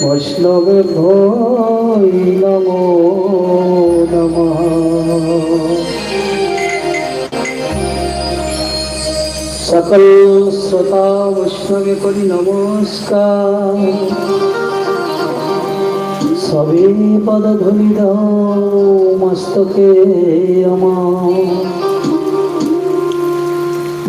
বৈষ্ণবে ভৈ নমো নমঃ সকল শ্রোতা বৈষ্ণবে করি নমস্কার সবে পদ ধরি দাও মস্তকে আমার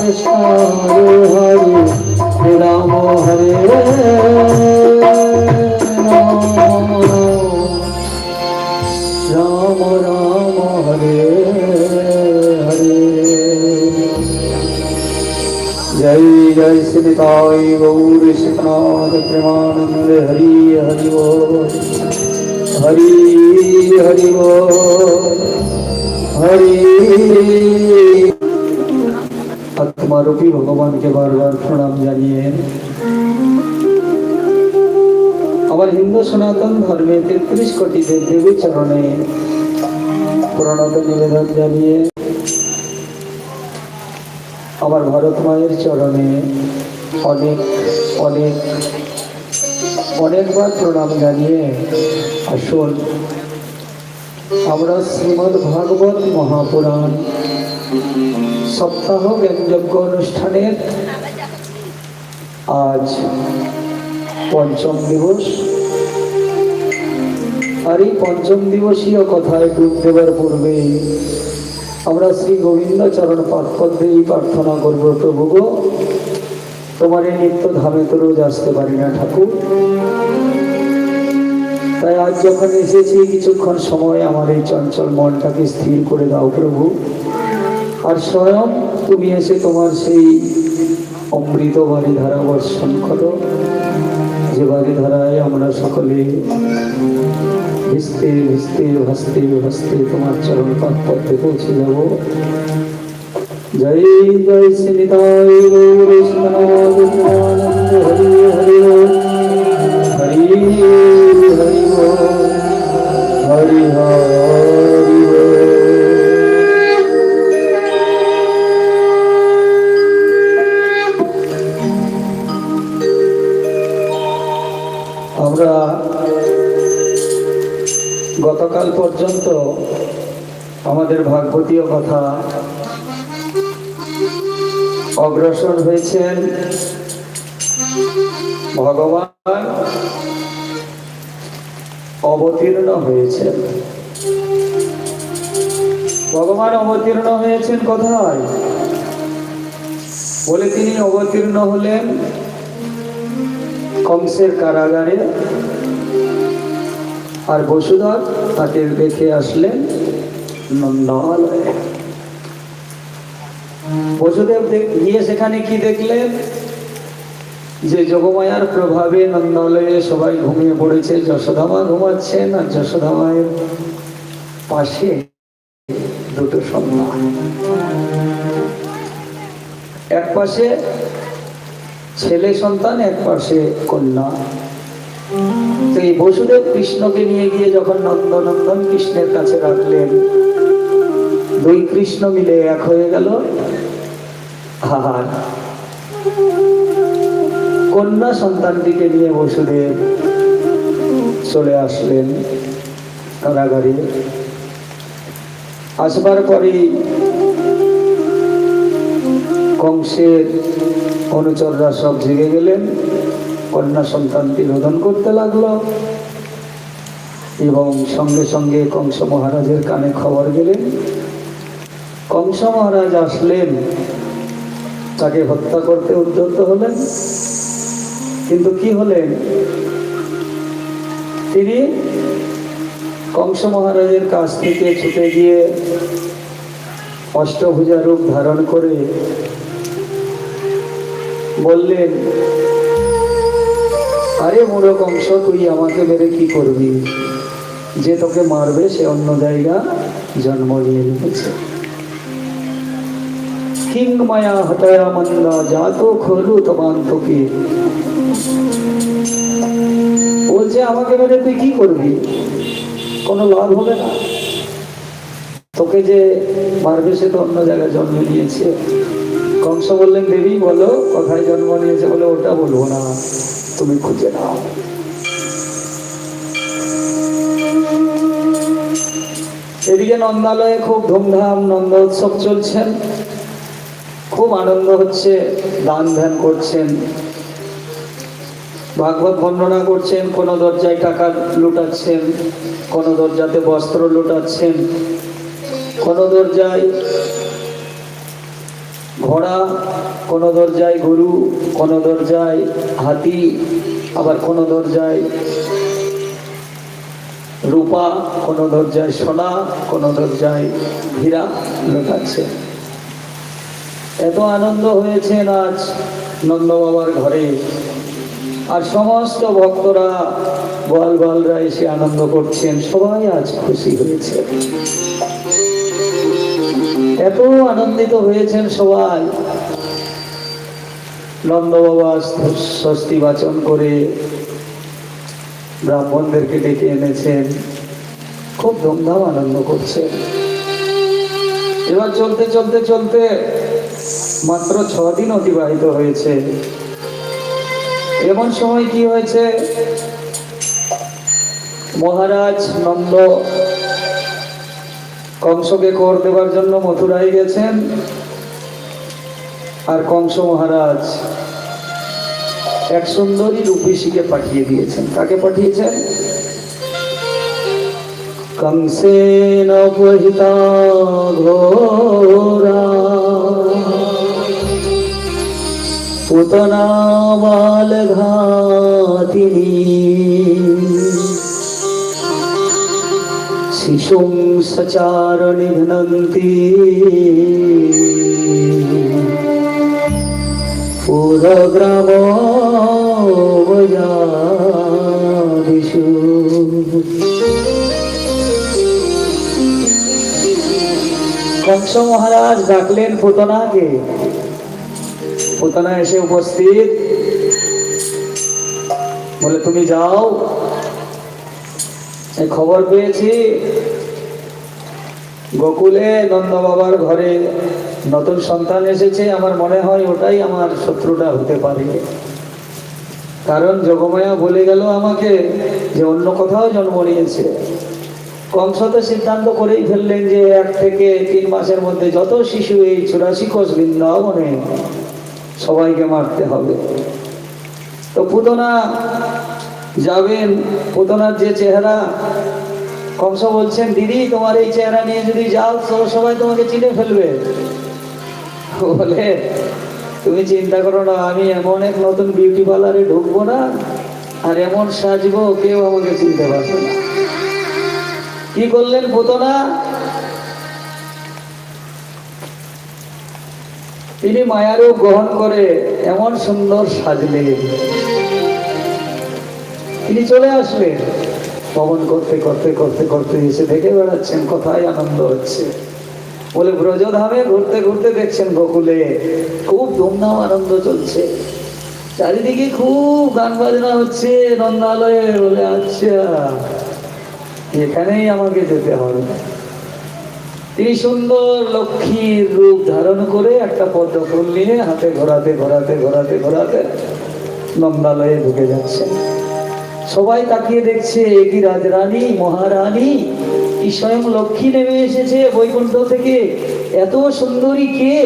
कृष्ण हरे राम हरे राम राम हरे हरे जय जय श्रीताय गौर श्रीनाथ प्रेमानंद हरि हरि ओ हरि हरि ओ हरि আত্মারূপী ভগবানকে বারবার প্রণাম জানিয়ে আবার হিন্দু সনাতন ধর্মে তেত্রিশ কোটি দেব দেবী চরণে প্রণত নিবেদন জানিয়ে আবার ভারত মায়ের চরণে অনেক অনেক, অনেকবার প্রণাম জানিয়ে আসুন, আমরা শ্রীমদ্ ভাগবত মহাপুরাণ সপ্তাহ জ্ঞানযজ্ঞ অনুষ্ঠানের আজ পঞ্চম দিবস। আর এই পঞ্চম দিবসীয় কথায় ডুব দেবার পূর্বে আমরা শ্রী গোবিন্দ চরণ পাঠপদ্মে এই প্রার্থনা করব, প্রভু গো, তোমার এই নিত্য ধামে তো রোজ আসতে পারি না ঠাকুর। তাই আজ যখন এসেছি, কিছুক্ষণ সময় আমার এই চঞ্চল মনটাকে স্থির করে দাও প্রভু। আর স্বয়ং তুমি এসে তোমার সেই অমৃত ধারা বর্ষণ করো যে ধারায় আমরা সকলে ভিস্তে ভিস্তে ভাসতে ভাসতে তোমার চরণ পথে পৌঁছে যাব জয় জয় কৃষ্ণনাথ হরি হরি হরি হরি হরি আমরা গতকাল পর্যন্ত আমাদের ভাগবতীয় কথা অগ্রসর হয়েছেন ভগবান, অবতীর্ণ হয়েছেন। ভগবান অবতীর্ণ হয়েছেন কোথায়? বলে তিনি অবতীর্ণ হলেন কংসের কারাগারে আর বসুধর তাকে দেখে আসলেন নন্দালয়ে বসুদেব গিয়ে সেখানে কি দেখলেন? যে যোগমায়ার প্রভাবে নন্দালয়ে সবাই ঘুমিয়ে পড়েছে, যশোধামা ঘুমাচ্ছেন আর যশোধামায়ের পাশে দুটো সন্তান এক পাশে ছেলে সন্তান এক পাশে কন্যা। তো এই বসুদেব কৃষ্ণকে নিয়ে গিয়ে যখন নন্দনন্দন কৃষ্ণের কাছে রাখলেন, দুই কৃষ্ণ মিলে এক হয়ে গেল। কন্যা সন্তানটিকে নিয়ে বসুদেব চলে আসলেন কারাগারে। আসবার পরেই কংসের অনুচররা সব জেগে গেলেন, কন্যা সন্তানটি রোদন করতে লাগল। এবং সঙ্গে সঙ্গে কংস মহারাজের কানে খবর গেলেন, কংস মহারাজ আসলেন। তাকে হত্যা করতে উদ্যত হলেন। কিন্তু কি হলেন? তিনি কংস মহারাজের কাছ থেকে ছুটে গিয়ে অষ্টভুজা রূপ ধারণ করে বললেন, আরে মূঢ় কংস তুই আমাকে মেরে কি করবি? যে তোকে মারবে, সে অন্য জায়গা জন্ম নিয়ে নিয়েছে। কিং মায়া মন্দা খলু বলছে আমাকে মেরে তুই কি করবি? কোনো লাভ হবে না। তোকে যে মারবে, সে তো অন্য জায়গায় জন্ম নিয়েছে। কংস বললেন, দেবী, বলো, কোথায় জন্ম নিয়েছে বলে ওটা বলব না। তুমি খুঁজে নাও। এদিকে নন্দালয়ে খুব ধুমধাম নন্দ উৎসব চলছেন খুব আনন্দ হচ্ছে, দান ধ্যান করছেন। ভাগবত বর্ণনা করছেন, কোন দরজায় টাকা লুটাচ্ছেন, কোন দরজাতে বস্ত্র লুটাচ্ছেন, কোন দরজায় ঘোড়া, কোন দরজায় গরু, কোন দরজায় হাতি, আবার কোন দরজায় রূপা, কোন দরজায় সোনা, কোন দরজায় হীরা লুটাচ্ছে এত আনন্দ হয়েছে আজ নন্দ বাবার ঘরে। আর সমস্ত ভক্তরা গোয়াল গোয়ালরা এসে আনন্দ করছেন। সবাই আজ খুশি হয়েছে। এত আনন্দিত হয়েছেন সবাই। নন্দ বাবা স্বস্তি বাচন করে ব্রাহ্মণদেরকে ডেকে এনেছেন। খুব ধুমধাম আনন্দ করছে এবার চলতে চলতে চলতে মাত্র ছ দিন অতিবাহিত হয়েছে। এমন সময় কি হয়েছে? মহারাজ নন্দ কংসকে কর দেবার জন্য মথুরায় গেছেন। আর কংস মহারাজ এক সুন্দরী রূপেশীকে পাঠিয়ে দিয়েছেন। কাকে পাঠিয়েছেন? কংসেন বহিতা ঘোরা। পুতনা বাল ঘাতিনী নিঘ্নন্তি পুরগ্রাম বজাদিষু কংস মহারাজ ডাকলেন পুতনাকে পুতনা এসে উপস্থিত বলে তুমি যাও খবর পেয়েছি। গোকুলে নন্দ বাবার ঘরে নতুন সন্তান এসেছে। আমার মনে হয় ওটাই আমার শত্রুটা হতে পারে। কারণ যোগমায়া বলে গেল আমাকে যে অন্য কোথাও জন্ম নিয়েছে। কংস তো সিদ্ধান্ত করেই ফেললেন যে এক থেকে তিন মাসের মধ্যে যত শিশু এই চুরাশি কোষ বৃন্দাবনে সবাইকে মারতে হবে। তো পুতনা যাবেন পুতনার যে চেহারা, কংস বলছেন, দিদি, তোমার এই চেহারা নিয়ে যদি যাও সবাই তোমাকে চিনে ফেলবে। বলে, তুমি চিন্তা করো না, আমি এমন এক নতুন বিউটি পার্লারে ঢুকবো না, আর এমন সাজবো, কেউ আমাকে চিনতে পারবে না। কি করলেন পুতনা তিনি মায়ারূপ গ্রহণ করে এমন সুন্দর সাজলেন। তিনি চলে আসলেন। পবন করতে করতে করতে করতে এসে দেখে বেড়াচ্ছেন, কোথায় আনন্দ হচ্ছে। বলে, ব্রজধামে ঘুরতে ঘুরতে দেখছেন গোকুলে। খুব ধুমধাম আনন্দ চলছে। চারিদিকে খুব গান বাজনা হচ্ছে, নন্দালয়ে বলে আচ্ছা এখানেই আমাকে যেতে হবে। তিনি সুন্দর লক্ষ্মীর রূপ ধারণ করে একটা পদ্ম ফুল নিয়ে হাতে ঘোরাতে ঘোরাতে ঘোরাতে ঘোরাতে নন্দালয়ে ঢুকে যাচ্ছেন। সবাই তাকিয়ে দেখছে কি রাজরানী মহারানী, কি স্বয়ং লক্ষ্মী নেমে এসেছে বৈকুণ্ঠ থেকে। এত সুন্দরী কে?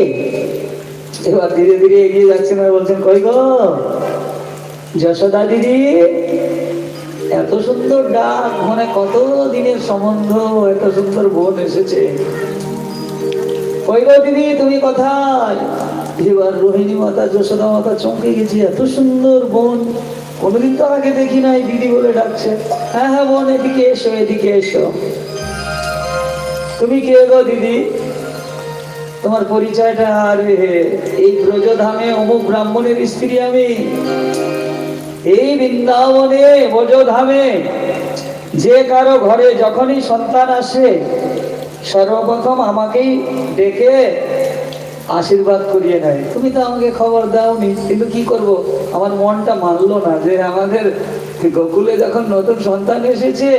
এবার ধীরে ধীরে এগিয়ে যাচ্ছেন আর বলছেন, কই গো? যশোদা দিদি, এত সুন্দর ডাক মানে কত দিনের সম্বন্ধ, এত সুন্দর বোন এসেছে। কই গো দিদি, তুমি কোথায়? এবার রোহিণী মাতা, যশোদা মাতা চমকে গেছি, এত সুন্দর বোন কোনোদিন তো আগে দেখি নাই, দিদি বলে ডাকছে। হ্যাঁ হ্যাঁ বোন, এদিকে এসো এদিকে এসো। তুমি কে গো, দিদি? তোমার পরিচয়টা আরে এই ব্রজধামে অমুক ব্রাহ্মণের স্ত্রী আমি। এই বৃন্দাবনে, ব্রজধামে, যে কারও ঘরে যখনই সন্তান আসে, সর্বপ্রথম আমাকেই ডেকে আশীর্বাদ করিয়ে নেয়। তুমি তো আমাকে খবর দাওনি, কিন্তু কি করব? আমার মনটা মানলো না যে আমাদের গোকুলে যখন নতুন সন্তান এসেছে,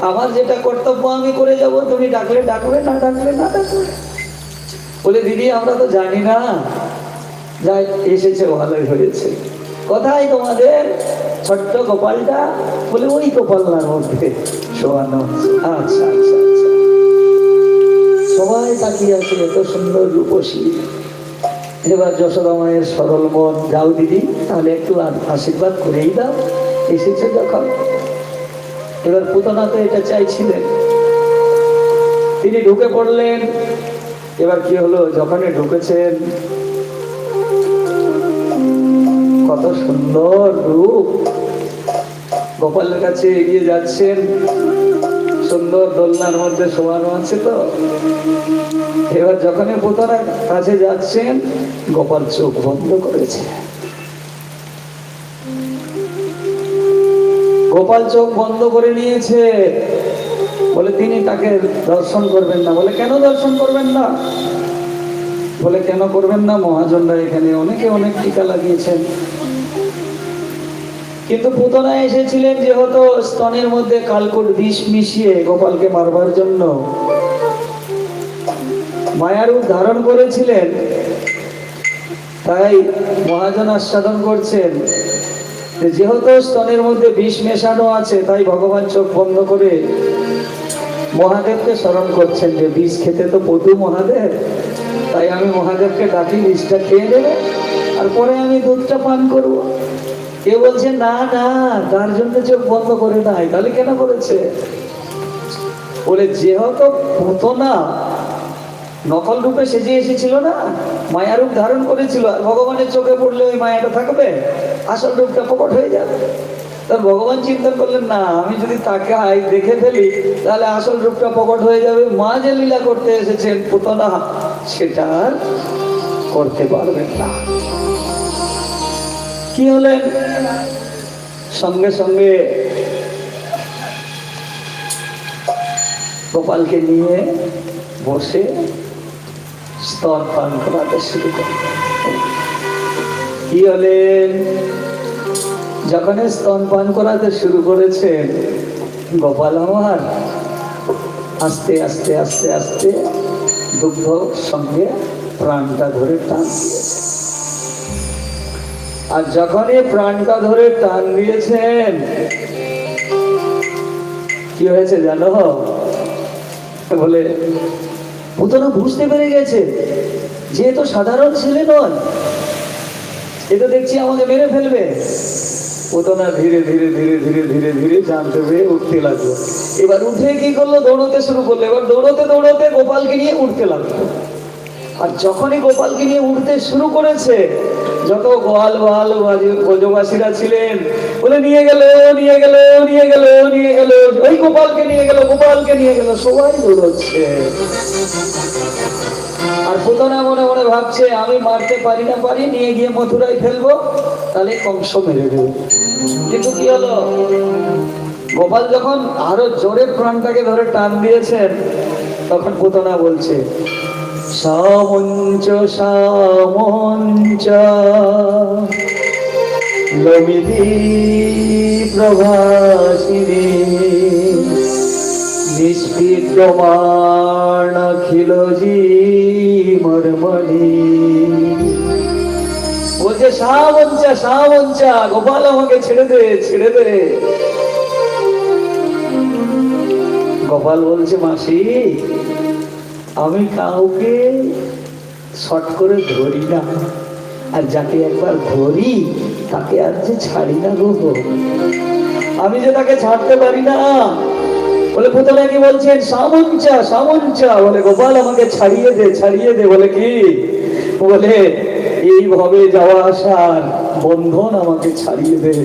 আমার যেটা কর্তব্য আমি করে যাব, তুমি ডাকলে ডাকবে, না ডাকলে না ডাকবে। বলে, দিদি, আমরা তো জানি না। যাই এসেছে, ভালোই হয়েছে। কোথায় তোমাদের? ছোট্ট গোপালটা? বলে, ওই গোপালনার মধ্যে। শোয়ানো। আচ্ছা আচ্ছা আচ্ছা। সবাই তাকিয়ে আছে এত সুন্দর রূপসী। এবার যশোদা মায়ের সরল মন, যাও দিদি, তাহলে একটু আশীর্বাদ করেই দাও। এসেছে যখন। এবার পুতনা তো এটা চাইছিলেন। তিনি ঢুকে পড়লেন। এবার কি হলো? যখনই ঢুকেছেন, কত সুন্দর রূপ। গোপালের কাছে এগিয়ে যাচ্ছেন। সুন্দর দোলনার মধ্যে শোয়ানো আছে তো? এবার যখনই পুতনার কাছে যাচ্ছেন, গোপাল চোখ বন্ধ করেছে। গোপাল চোখ বন্ধ করে নিয়েছে। বলে, তিনি তাকে দর্শন করবেন না। বলে, কেন দর্শন করবেন না? বলে, কেন করবেন না? মহাজনরা এখানে অনেকে অনেক টিকা লাগিয়েছেন। কিন্তু পুতনা এসেছিলেন যেহেতু স্তনের মধ্যে কালকুট বিষ মিশিয়ে গোপালকে মারবার জন্য। মায়ারূপ ধারণ করেছিলেন, তাই মহাজন আস্বাদন করছেন। যেহেতু স্তনের মধ্যে বিষ মেশানো আছে, তাই ভগবান চোখ বন্ধ করে মহাদেবকে স্মরণ করছেন যে বিষ খেতে তো পটু মহাদেব। তাই আমি মহাদেবকে ডাকি, বিষটা খেয়ে নেবে, আর পরে আমি দুধটা পান করব। কে বলছে, না না, তার জন্য চোখ বন্ধ করে নাই তাহলে কেন করেছে? বলে, যেহেতু পুতনা নকল রূপে সেজে এসেছিল না মায়ার রূপ ধারণ করেছিল, আর ভগবানের চোখে পড়লে ওই মায়াটা থাকবে, আসল রূপটা প্রকট হয়ে যাবে। তার ভগবান চিন্তা করলেন, না, আমি যদি তাকে দেখে ফেলি, তাহলে আসল রূপটা প্রকট হয়ে যাবে। মা যে লীলা করতে এসেছেন পুতনা, সেটা করতে পারবেন না। কি হলেন সঙ্গে সঙ্গে গোপালকে নিয়ে বসে স্তন পান করাতে শুরু করলেন কি হলেন যখন স্তন পান করাতে শুরু করেছেন গোপাল আমার আস্তে আস্তে আস্তে আস্তে দুগ্ধ সঙ্গে প্রাণটা ধরে টান আর যখনই প্রাণটা ধরে টান দিয়েছেন, কি হয়েছে জানো? বলে পুতনা বুঝতে পেরে গেছে যে তো সাধারণ ছেলে নয়। এ তো দেখছি আমাকে মেরে ফেলবে। পুতনা ধীরে ধীরে ধীরে ধীরে ধীরে ধীরে জানতে পেরে উঠতে লাগল। এবার উঠে কি করল? দৌড়তে শুরু করল। এবার দৌড়তে দৌড়তে গোপালকে নিয়ে উঠতে লাগল। আর যখনই গোপালকে নিয়ে উঠতে শুরু করেছে, যত গোয়াল গোয়াল ব্রজবাসীরা ছিলেন, বলে, নিয়ে গেল নিয়ে গেল নিয়ে গেল নিয়ে গেল, ওই গোপালকে নিয়ে গেল, গোপালকে নিয়ে গেল। সবাই দৌড়চ্ছে। আর পুতনা মনে মনে ভাবছে, আমি মারতে পারি না, পারি, নিয়ে গিয়ে মথুরায় ফেলব, তাহলে কংস মেরে দেবে। কিন্তু কি হলো? গোপাল যখন আরও জোরে প্রাণটাকে ধরে টান দিয়েছেন, তখন পুতনা বলছে সামঞ্চ সামঞ্চ। লমিতি প্রভাসিনী নিষ্পিদ্যমান খিল মর্মণি। বলছে সাবঞ্চা সাবঞ্চা গোপাল আমাকে ছেড়ে দে ছেড়ে দে। গোপাল বলছে, মাসি আমি কাউকে শর্ট করে ধরি না। আর যাকে একবার ধরি, তাকে আর যে ছাড়ি না গো। আমি যে তাকে ছাড়তে পারি না। বলে পুতলা কি বলছেন? সামঞ্চা সামঞ্চা। বলে, গোপাল, আমাকে ছাড়িয়ে দে ছাড়িয়ে দে। বলে কি? বলে এইভাবে যাওয়া আসার বন্ধন আমাকে ছাড়িয়ে দে।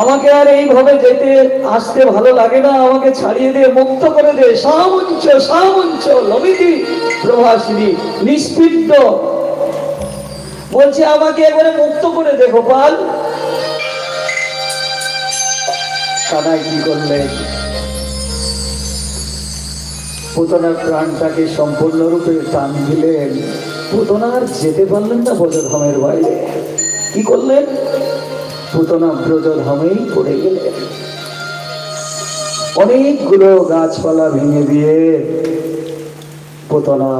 আমাকে আর এইভাবে যেতে, আসতে ভালো লাগে না। আমাকে ছাড়িয়ে দে, মুক্ত করে দে। সামঞ্চ সামঞ্চ, লবিতি, প্রভাসিনী নিষ্পৃত বলছে, আমাকে একবারে মুক্ত করে দে, গোপাল। কানাই কি করলেন পুতনার প্রাণটাকে সম্পূর্ণরূপে টান দিলেন পুতনা আর যেতে পারলেন না ব্রজধামের বাইরে। কি করলেন? পুতনা ব্রজধামেই পড়ে গেলেন অনেকগুলো গাছপালা ভেঙে দিয়ে পুতনা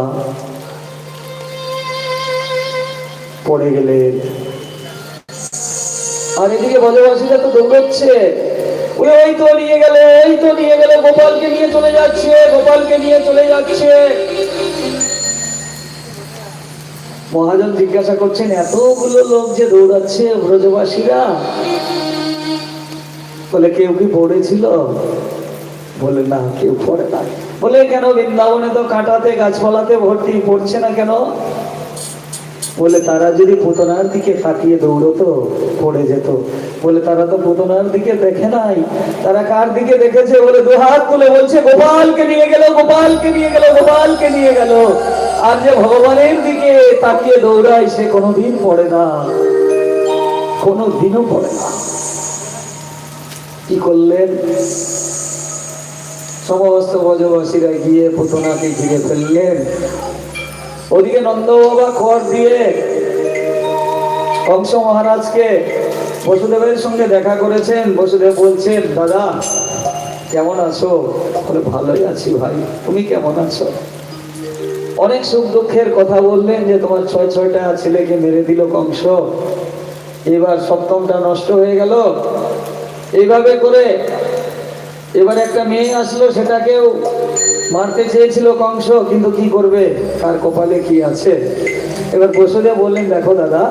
পড়ে গেলেন আর এদিকে বজবাসীরা তো দৌড়চ্ছে। ওই ওই তো নিয়ে গেলে, এই তো নিয়ে গেলে, গোপালকে নিয়ে চলে যাচ্ছে, গোপালকে নিয়ে চলে যাচ্ছে। মহাজন জিজ্ঞাসা করছেন, এতগুলো লোক যে দৌড়াচ্ছে ব্রজবাসীরা? বলে, কেউ কি পড়েছিল বলে, না, কেউ পড়ে না বলে, কেন বৃন্দাবনে তো কাটাতে, গাছপালাতে ভর্তি, পড়ছে না কেন? বলে তারা যদি পুতনার দিকে তাকিয়ে দৌড়তো, পড়ে যেত। বলে তারা তো পুতনার দিকে দেখে নাই। তারা কার দিকে দেখেছে? বলে দুহাত তুলে বলছে, গোপালকে নিয়ে গেল, গোপালকে নিয়ে গেল, গোপালকে নিয়ে গেল। আর যে ভগবানের দিকে তাকিয়ে দৌড়ায়, সে কোনোদিন পড়ে না। কোনো দিনও পড়ে না। কি করলেন? সমস্ত ব্রজবাসীরা গিয়ে পুতনাকে ঘিরে ফেললেন। ওদিকে নন্দ বাবা দিয়ে কংস মহারাজকে বসুদেবের সঙ্গে দেখা করেছেন। বসুদেব বলছেন, দাদা, কেমন আছো? বলে, ভালোই আছি ভাই। তুমি কেমন আছো? অনেক সুখ দুঃখের কথা বললেন যে, তোমার ছয় ছয়টা ছেলেকে মেরে দিল কংস। এবার সপ্তমটা নষ্ট হয়ে গেল। এইভাবে করে এবার একটা মেয়ে আসলো, সেটাকেও মারতে চেয়েছিল কংস, কিন্তু কি করবে? তার কপালে কি আছে? এবার বসুদেব বললেন, দেখো দাদা,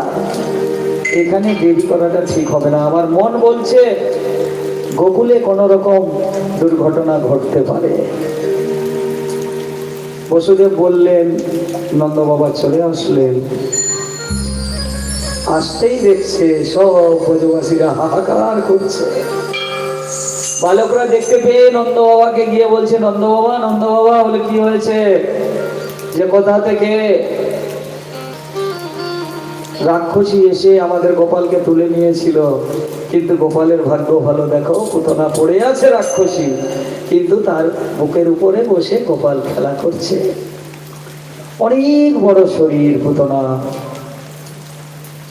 এখানে দেরি করাটা ঠিক হবে না। আমার মন বলছে, গোকুলে কোনো রকম দুর্ঘটনা ঘটতে পারে। বসুদেব বললেন নন্দ বাবা চলে আসলেন। আসতেই দেখছে সব ব্রজবাসীরা হাহাকার করছে। বালকরা দেখতে পেয়ে নন্দ বাবাকে গিয়ে বলছে নন্দ বাবা নন্দ বাবা বলে কি হয়েছে? যে কোথা থেকে? রাক্ষসী এসে আমাদের গোপালকে তুলে নিয়েছিল। কিন্তু গোপালের ভাগ্য ভালো, দেখো, পুতনা পড়ে আছে রাক্ষসী। কিন্তু তার বুকের উপরে বসে গোপাল খেলা করছে। অনেক বড় শরীর পুতনা।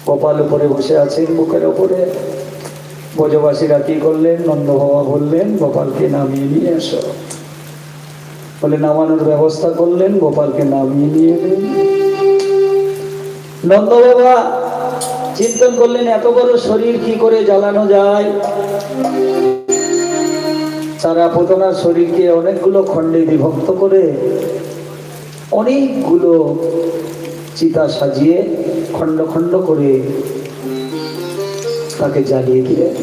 গোপাল উপরে বসে আছেন বুকের উপরে। ব্রজবাসীরা কি করলেন? নন্দ বাবা বললেন, গোপালকে নামিয়ে নিয়ে এসো। বলে, নামানোর ব্যবস্থা করলেন, গোপালকে নামিয়ে নিয়ে এলেন। নন্দ বাবা চিন্তন করলেন, এত বড় শরীর, কি করে জ্বালানো যায়? সারা পুতনার শরীরকে অনেকগুলো খণ্ডে বিভক্ত করে অনেকগুলো চিতা সাজিয়ে খণ্ড খণ্ড করে তাকে জ্বালিয়ে দিলেন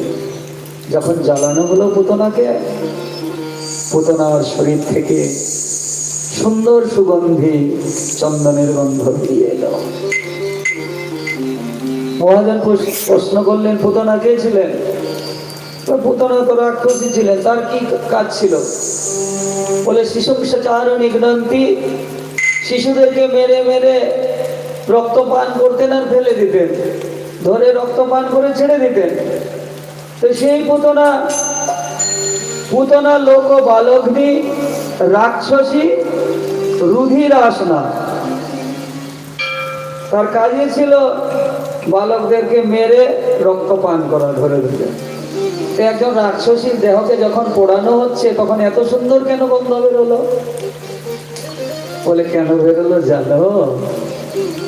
যখন জ্বালানো হলো পুতনাকে, পুতনার শরীর থেকে সুন্দর সুগন্ধি চন্দনের গন্ধ বেরিয়ে এলো। মহাজন প্রশ্ন করলেন, পুতনা কে ছিলেন? পুতনা তো রাক্ষসী ছিলেন, তার কি কাজ ছিল? বলে, শিশু চারণ নিগ্নন্তি শিশুদেরকে মেরে মেরে রক্ত পান করতেন আর ফেলে দিতেন। ধরে রক্তপান করে ছেড়ে দিতেন। তো সেই পুতনা পুতনা লোক বালগ্নি রাক্ষসী রুধির আসনা। তার কাজে ছিল বালকদেরকে মেরে রক্তপান করা, ধরে ধরে। তো একজন রাক্ষসীর দেহকে যখন পোড়ানো হচ্ছে, তখন এত সুন্দর কেন গন্ধ বেরোলো বলে, কেন বেরোলো জানো?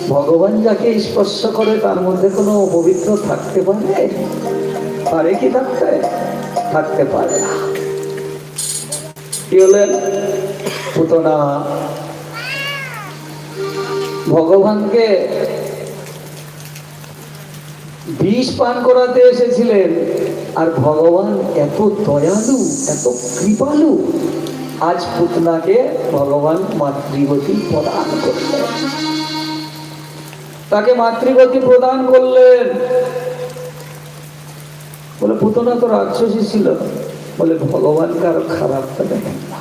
ভগবান যাকে স্পর্শ করে, তার মধ্যে কোনো পবিত্র থাকতে পারে পারে কি থাকতে? থাকতে পারে না। কি হলেন? পুতনা। ভগবানকে বিষ পান করাতে এসেছিলেন, আর ভগবান এত দয়ালু, এত কৃপালু, আজ পুতনাকে ভগবান মাতৃগতি প্রদান করলেন। তাকে মাতৃগতি প্রদান করলেন। বলে, পুতনা তো রাক্ষসী ছিল। বলে, ভগবান কারও খারাপটা দেখেন না।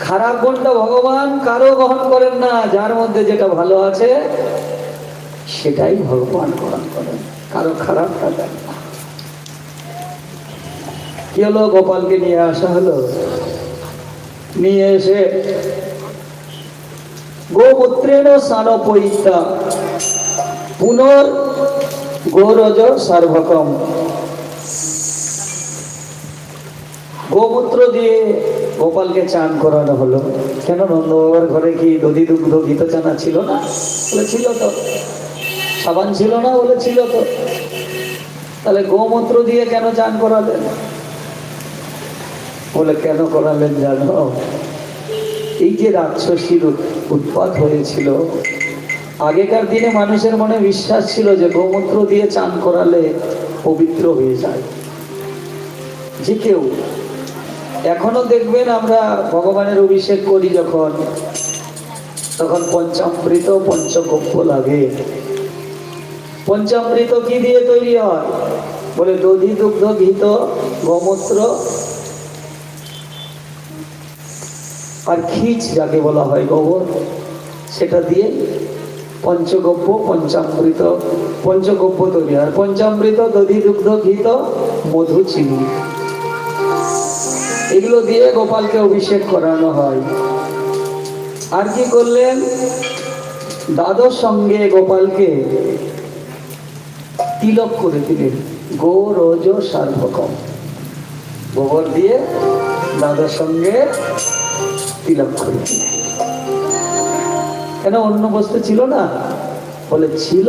খারাপ গুণটা ভগবান কারও গ্রহণ করেন না। যার মধ্যে যেটা ভালো আছে, সেটাই ভগবান গ্রহণ করেন। কারও খারাপটা দেন না। কি হলো? গোপালকে নিয়ে আসা হলো। নিয়ে এসে গোমূত্রেণ সানপৈতা। পুনর গোরজ সার্বকম। গোমূত্র দিয়ে গোপালকে চান করানো হলো। কেন নন্দ বাবার ঘরে কি দধি দুগ্ধ গীত চানা ছিল না? বলে, ছিল তো। সাবান ছিল না বলে, ছিল তো। তাহলে গোমূত্র দিয়ে কেন চান করালেন? বলে, কেন করালেন জানো? এই যে রাক্ষসীর উৎপাত হয়েছিল, আগেকার দিনে মানুষের মনে বিশ্বাস ছিল যে গোমূত্র দিয়ে চান করালে পবিত্র হয়ে যায়। যে কেউ এখনও দেখবেন আমরা ভগবানের অভিষেক করি যখন, তখন পঞ্চামৃত পঞ্চগব্য লাগে। পঞ্চামৃত কি দিয়ে তৈরি হয়? বলে দধি দুগ্ধ ঘিত গোমূত্র আর খিচ যাকে বলা হয় গোবর, সেটা দিয়ে পঞ্চগব্য, পঞ্চামৃত, পঞ্চগব্য তৈরি হয়। পঞ্চামৃত, দধি, দুগ্ধ, ঘিত, মধু, চিনি। এগুলো দিয়ে গোপালকে অভিষেক করানো হয়। আর কি করলেন? দাদর সঙ্গে গোপালকে তিলক করে দিলেন। গো রোজ সার্বকম। গোবর দিয়ে দাদার সঙ্গে তিলক কেন অন্য বস্তু ছিল না? বলে, ছিল।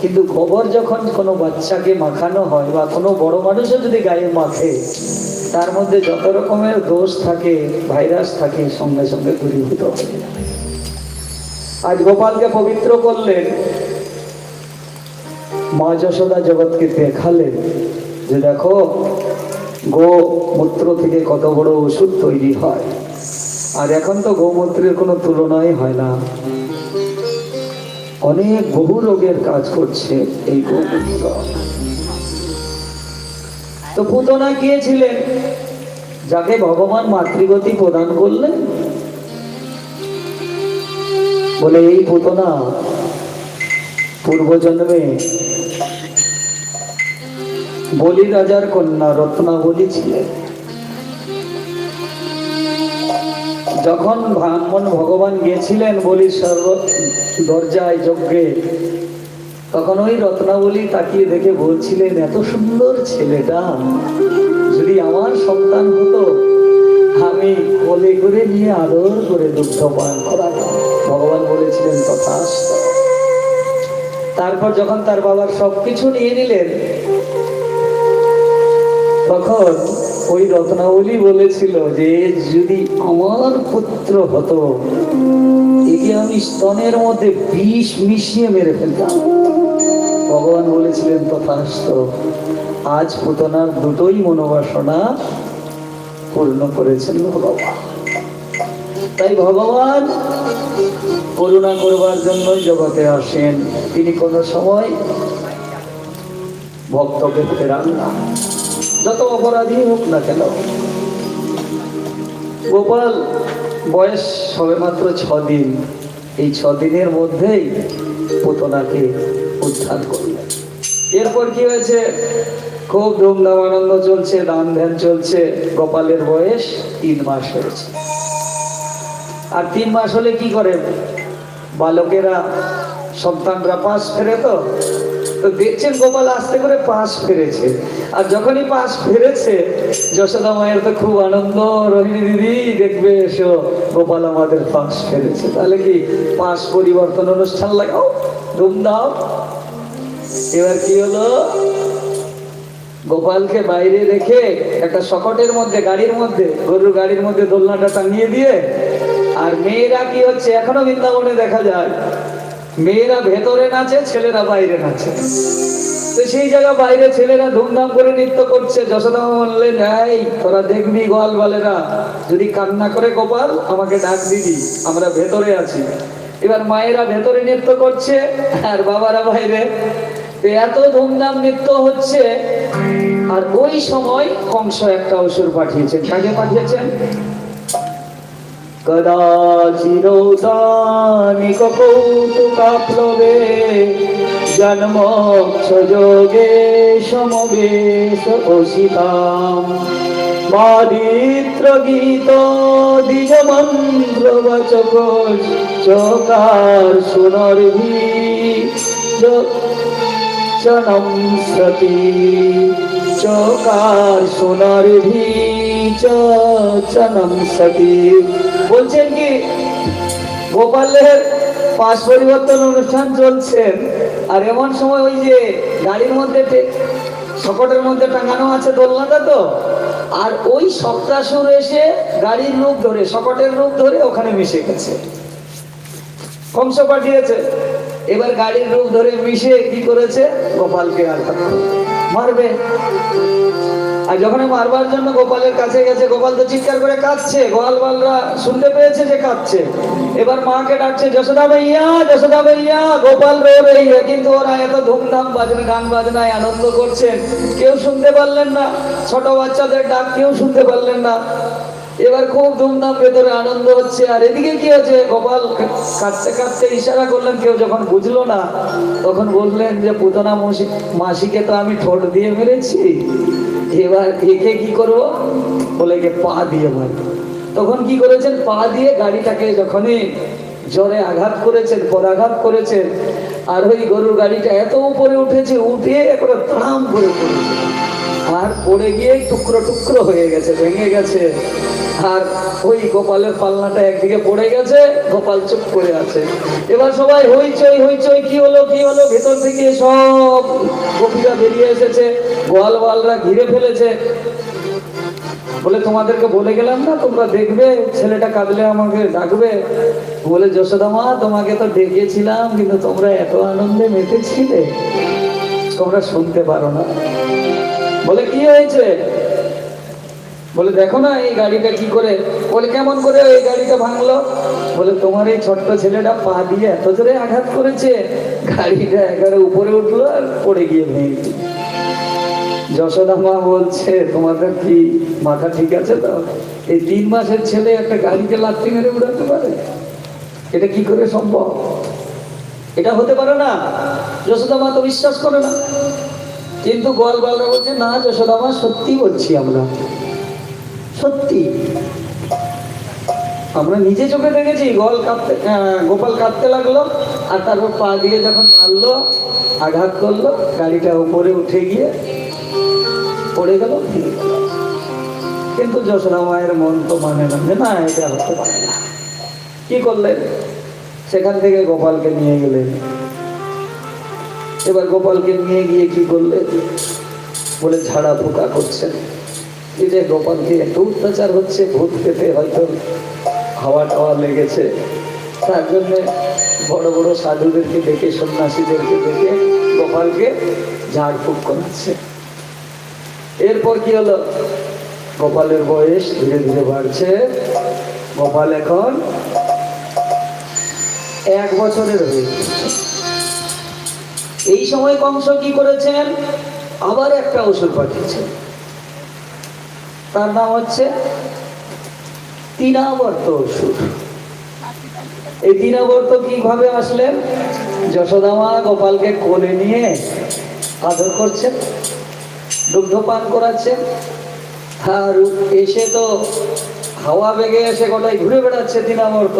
কিন্তু গোবর যখন কোনো বাচ্চাকে মাখানো হয় বা কোনো বড় মানুষও যদি গায়ে মাখে, তার মধ্যে যত রকমের দোষ থাকে, ভাইরাস থাকে, সঙ্গে সঙ্গে দূরীভূত আজ গোপালকে পবিত্র করলেন। মা যশোদা জগৎকে দেখালেন যে, দেখো গোমূত্র থেকে কত বড় ওষুধ তৈরি হয়। আর এখন তো গোমূত্রের কোনো তুলনাই হয় না। অনেক বহু রোগের কাজ করছে এই গোমূত্র। তো পুতনা গিয়েছিলেন যাকে ভগবান মাতৃগতি প্রদান করলেন? বলে, এই পুতনা পূর্বজন্মে বলি রাজার কন্যা রত্নাবলী ছিলেন। যখন ব্রাহ্মণ ভগবান গিয়েছিলেন বলি সর্ব দরজায় যজ্ঞে, তখন ওই রত্নাবলী তাকিয়ে দেখে বলছিলেন, এত সুন্দর ছেলেটা, যদি আমার সন্তান হতো, আমি কোলে করে নিয়ে আদর করে দুগ্ধ পান করাতাম। ভগবান বলেছিলেন, তথাস্ত। তারপর যখন তার বাবার সবকিছু নিয়ে নিলেন, তখন ওই রত্নাবলী বলেছিল যে, যদি আমার পুত্র হতো, একে আমি স্তনের মধ্যে বিষ মিশিয়ে মেরে ফেলতাম। ভগবান বলেছিলেন তথাস্ত আজ পুতনার দুটোই মনোবাসনা পূর্ণ করেছেন ভগবান। তাই ভগবান করুণা করবার জন্য জগতে আসেন। তিনি কোনো সময় ভক্তকে ফেরান না। যত অপরাধী হোক না কেন, গোপাল বয়স সবে মাত্র ছ দিন এই ছ দিনের মধ্যেই পুতনাকে উদ্ধার করলেন। এরপর কি হয়েছে? খুব ধুমধাম আনন্দ চলছে, দান ধ্যান চলছে, গোপালের বয়স তিন মাস হয়েছে। আর তিন মাস হলে কি করে? বালকেরা সন্তানরা পাশ ফেরে তো তো দেখছেন গোপাল আস্তে করে পাশ ফেরেছে। আর যখনই পাশ ফেরেছে, যশোদা মায়ের তো খুব আনন্দ, রোহিণী দিদি, দেখবে এসো, গোপাল আমাদের পাশ ফেরেছে। তাহলে কি পাশ পরিবর্তন অনুষ্ঠান লাগাও ধুমধাম। এবার কি হলো? গোপালকে বাইরে রেখে একটা শকটের মধ্যে, গাড়ির মধ্যে, গরুর গাড়ির মধ্যে দোলনাটা টাঙিয়ে দিয়ে, আর মেয়েরা কি হচ্ছে, এখনও বৃন্দাবনে দেখা যায়। মেয়েরা ভেতরে নাচে, ছেলেরা বাইরে নাচে। তো সেই জায়গা বাইরে ছেলেরা ধুমধাম করে নৃত্য করছে, যশোদা বললেন এই, তোরা দেখবি গোয়াল বালেরা। যদি কান্না করে গোপাল আমাকে ডাক দিবি। আমরা ভেতরে আছি। এবার মায়েরা ভেতরে নৃত্য করছে, আর বাবারা বাইরে। এত ধুমধাম নৃত্য হচ্ছে, আর ওই সময় কংস একটা অসুর পাঠিয়েছেন। কাকে পাঠিয়েছেন? সমবেশ অসিতাম মাদিত্র গীত দ্বিজ মন্ত্র বচক চকার সুনর্ভি চনম সতী চকার সোনার চনম সতী বলছেন কি গোপালের পাশ পরিবর্তন অনুষ্ঠান চলছেন আর এমন সময় ওই যে গাড়ির মধ্যে শকটের মধ্যে টাঙানো আছে দোলনাটা তো, আর ওই সপ্তাহ সপ্তাসুর এসে গাড়ির রূপ ধরে, শকটের রূপ ধরে ওখানে মিশে গেছে। কংস পাঠিয়েছে। এবার গাড়ির রূপ ধরে মিশে কি করেছে? গোপালকে আঘাত। মারবে। আর যখন মারবার জন্য গোপালের কাছে গেছে, গোপাল তো চিৎকার করে কাঁদছে। গোয়াল বালরা শুনতে পেয়েছে যে কাঁদছে। এবার মাকে ডাকছে, যশোদা ভাইয়া যশোদা ভাইয়া, গোপাল রে ভাইয়া কিন্তু ওরা এত ধুমধাম বাজনা, গান বাজনায় আনন্দ করছেন। কেউ শুনতে পারলেন না। ছোট বাচ্চাদের ডাক কেউ শুনতে পারলেন না। এবার খুব ধুমধাম ভেতরে আনন্দ হচ্ছে। আর এদিকে কি হচ্ছে গোপাল কাঁদতে কাঁদতে ইশারা করলেন, কেউ যখন বুঝলো না, তখন বললেন যে, পুতনা মাসি, মাসিকে তো আমি ঠোঁট দিয়ে মেরেছি। এবার একে কি করব? বলে কে পা দিয়ে মারব। তখন কি করেছেন? পা দিয়ে গাড়িটাকে যখনই জ্বরে আঘাত করেছেন পদাঘাত করেছেন, আর ওই গরুর গাড়িটা এত উপরে উঠেছে, উঠে একবার তাম করে পড়েছে। আর পড়ে গিয়েই টুকরো টুকরো হয়ে গেছে, ভেঙে গেছে। আর ওই গোপালের পাল্লাটা একদিকে পড়ে গেছে, গোপাল চুপ করে আছে। এবার সবাই হইচই হইচই, কি হলো কি হলো? ভেতর থেকে সব গোপীরা বেরিয়ে এসেছে গোয়াল বালরা ঘিরে ফেলেছে। বলে, তোমাদেরকে বলে গেলাম না, তোমরা দেখবে, ছেলেটা কাঁদলে আমাকে ডাকবে। বলে, যশোদা মা, তোমাকে তো ডেকেছিলাম, কিন্তু তোমরা এত আনন্দে মেতেছিলে। তোমরা শুনতে পারো না। বলে, কি হয়েছে? বলে, দেখো না এই গাড়িটা কি করে? বলে, কেমন করে এই গাড়িটা ভাঙলো? বলে, তোমার এই ছোট্ট ছেলেটা পা দিয়ে এত জোরে আঘাত করেছে, গাড়িটা একেবারে উপরে উঠল আর পড়ে গিয়ে ভেঙে। যশোদা মা বলছে তোমাদের কি মাথা ঠিক আছে তো? এই তিন মাসের ছেলে একটা গাড়িকে লাত্তি মেরে উড়াতে পারে? এটা কি করে সম্ভব? এটা হতে পারে না। যশোদা মা তো বিশ্বাস করে না। কিন্তু গোয়াল বালরা বলছে, না যশোদামা সত্যি বলছি আমরা। সত্যি। আমরা নিজে চোখে দেখেছি, গোয়াল কাঁদতে গোপাল কাঁদতে লাগল, আর তারপর পা দিয়ে যখন মারলো, আঘাত করল, গাড়িটা উপরে উঠে গিয়ে পড়ে গেল গেল। কিন্তু যশোদা মায়ের মন তো মানে না, যে না, এটা হতে পারে না। কি করলেন? সেখান থেকে গোপালকে নিয়ে গেলেন। এবার গোপালকে নিয়ে গিয়ে কি করলেন বলে ঝাড়া পোকা করছেন যে গোপালকে এত অত্যাচার হচ্ছে, ভূত পেতে হয়তো হাওয়া টাওয়া লেগেছে। তার জন্যে বড় বড় সাধুদেরকে দেখে সন্ন্যাসীদেরকে দেখে গোপালকে ঝাড়ফুঁক করাচ্ছে। এরপর কি হলো? গোপালের বয়স ধীরে ধীরে বাড়ছে। গোপাল এখন এক বছরের হয়ে। এই সময় কংস কি করেছেন? আবার একটা ওষুধ পাঠিয়েছেন। তার নাম হচ্ছে তিনাবর্ত ওষুধ এই তিনাবর্ত কীভাবে আসলেন? যশোদামা গোপালকে কোলে নিয়ে আদর করছেন দুগ্ধপান করাচ্ছেন, আর এসে তো হাওয়া বেগে এসে গোটাই ঘুরে বেড়াচ্ছে তিনাবর্ত।